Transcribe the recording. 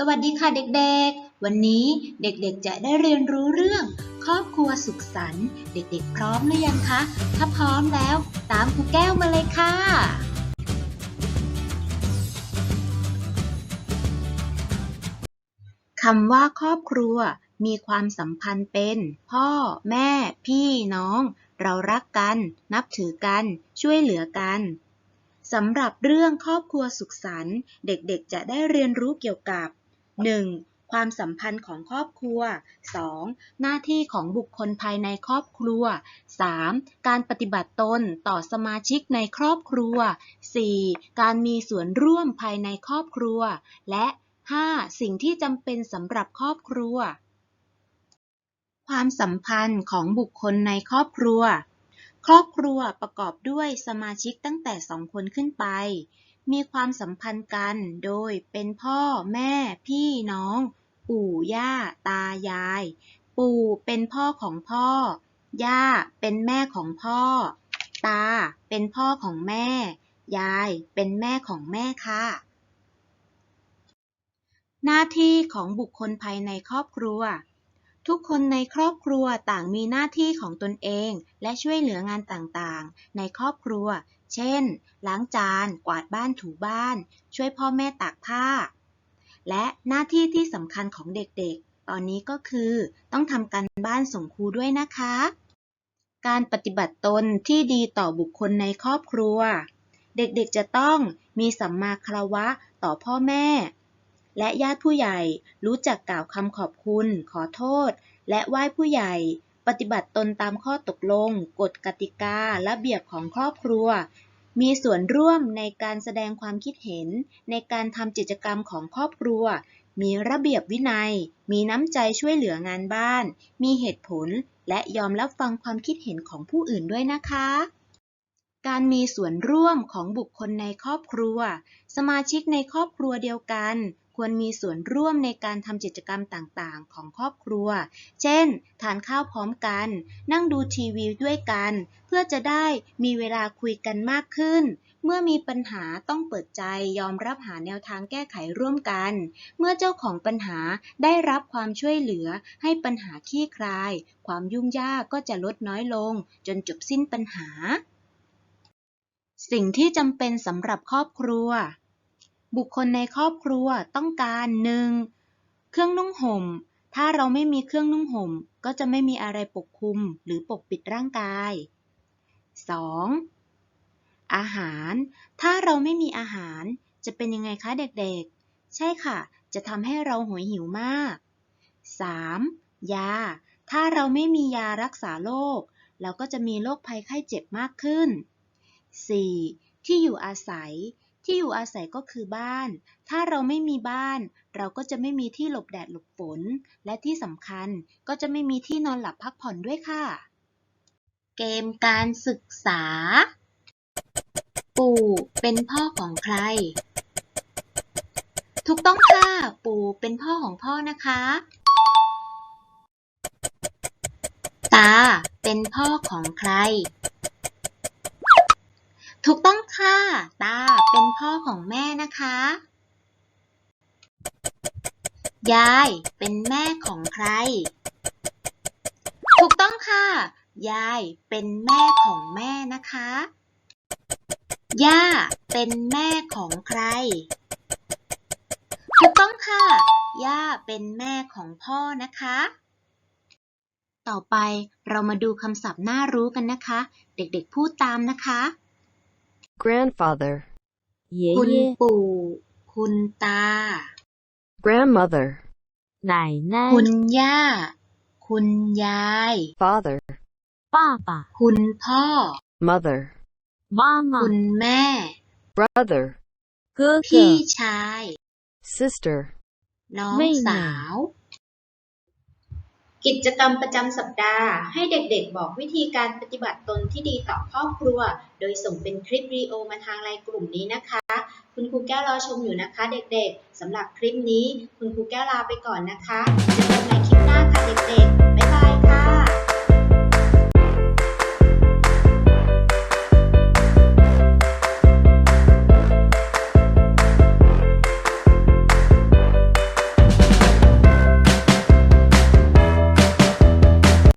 สวัสดีค่ะเด็กๆ วันนี้เด็กๆจะได้เรียนรู้เรื่อง ครอบครัวสุขสันต์ เด็กๆ พร้อมหรือยังคะ ถ้าพร้อมแล้วตามครูแก้วมาเลยค่ะ คำว่าครอบครัวมีความสัมพันธ์เป็น พ่อ แม่ พี่น้อง เรารักกัน นับถือกัน ช่วยเหลือกันสำหรับเรื่องครอบครัวสุขสันต์เด็กๆ จะได้เรียนรู้เกี่ยวกับ 1. ความสัมพันธ์ของครอบครัว 2. หน้าที่ของบุคคลภายในครอบครัว 3. การปฏิบัติตนต่อสมาชิกในครอบครัว 4. การมีส่วนร่วมภายในครอบครัว และ 5. สิ่งที่จำเป็นสำหรับครอบครัว ความสัมพันธ์ของบุคคลในครอบครัว ครอบครัวประกอบด้วยสมาชิกตั้งแต่สองคนขึ้นไป มีความสัมพันธ์กันโดยเป็นพ่อแม่พี่น้อง ปู่ย่า ตายาย ปู่เป็นพ่อของพ่อ ย่าเป็นแม่ของพ่อ ตาเป็นพ่อของแม่ ยายเป็นแม่ของแม่ค่ะ หน้าที่ของบุคคลภายในครอบครัว ทุกคนในครอบครัวต่างมีหน้าที่ของตนเอง และช่วยเหลืองานต่างๆ ในครอบครัว เช่น ล้างจาน กวาดบ้านถูบ้าน ช่วยพ่อแม่ตากผ้า และหน้าที่ที่สำคัญของเด็กๆ ตอนนี้ก็คือต้องทำการบ้านส่งครูด้วยนะคะ การปฏิบัติตนที่ดีต่อบุคคลในครอบครัว เด็กๆจะต้องมีสัมมาคารวะต่อพ่อแม่ และญาติผู้ใหญ่รู้จักกล่าวคำขอบคุณ ขอโทษ และไหว้ผู้ใหญ่ ปฏิบัติตนตามข้อตกลง กฎกติกา ระเบียบของครอบครัว มีส่วนร่วมในการแสดงความคิดเห็น ในการทำกิจกรรมของครอบครัว มีระเบียบวินัย มีน้ำใจช่วยเหลืองานบ้าน มีเหตุผล และยอมรับฟังความคิดเห็นของผู้อื่นด้วยนะคะ การมีส่วนร่วมของบุคคลในครอบครัว สมาชิกในครอบครัวเดียวกัน ควรมีส่วนร่วมในการทำกิจกรรมต่างๆ ของครอบครัว เช่น ทานข้าวพร้อมกัน นั่งดูทีวีด้วยกัน เพื่อจะได้มีเวลาคุยกันมากขึ้นเมื่อมีปัญหาต้องเปิดใจยอมรับหาแนวทางแก้ไขร่วมกัน เมื่อเจ้าของปัญหาได้รับความช่วยเหลือให้ปัญหาคลี่คลาย ความยุ่งยากก็จะลดน้อยลง จนจบสิ้นปัญหา สิ่งที่จำเป็นสำหรับครอบครัว บุคคลในครอบครัวต้องการ 1. เครื่องนุ่งห่ม ถ้าเราไม่มีเครื่องนุ่งห่ม ก็จะไม่มีอะไรปกคลุมหรือปกปิดร่างกาย 2. อาหาร ถ้าเราไม่มีอาหารจะเป็นยังไงคะเด็กๆ ใช่ค่ะ จะทำให้เราหวยหิวมาก 3. ยา ถ้าเราไม่มียารักษาโรคเราก็จะมีโรคภัยไข้เจ็บมากขึ้น 4. ที่อยู่อาศัย ที่อยู่อาศัยก็คือบ้าน ถ้าเราไม่มีบ้าน เราก็จะไม่มีที่หลบแดดหลบฝน และที่สำคัญก็จะไม่มีที่นอนหลับพักผ่อนด้วยค่ะ เกมการศึกษา ปู่เป็นพ่อของใคร ถูกต้องค่ะ ปู่เป็นพ่อของพ่อนะคะ ตาเป็นพ่อของใคร ถูกต้องค่ะ ตาเป็นพ่อของแม่นะคะ ยายเป็นแม่ของใคร ถูกต้องค่ะ ยายเป็นแม่ของแม่นะคะ ย่าเป็นแม่ของใคร ถูกต้องค่ะ ย่าเป็นแม่ของพ่อนะคะ ต่อไปเรามาดูคำศัพท์น่ารู้กันนะคะ เด็กๆพูดตามนะคะ grandfather, คุณ 爷爷、 ปู่ คุณตา grandmother, 奶奶 คุ、ณย่า คุณยาย father, 爸爸、 คุณพ่อ mother, 妈 คุ 妈、 ณแม่ brother, 哥 พี่ 哥、 ชาย sister, น้อง ไม่หนา สาว กิจกรรมประจำสัปดาห์ ให้เด็กๆ บอกวิธีการปฏิบัติตนที่ดีต่อครอบครัว โดยส่งเป็นคลิปวิดีโอมาทางไลน์กลุ่มนี้นะคะ คุณครูแก้วรอชมอยู่นะคะ เด็กๆสำหรับคลิปนี้ คุณครูแก้วลาไปก่อนนะคะเจอกันใหม่คลิปหน้าค่ะเด็กๆ บ๊ายบายค่ะ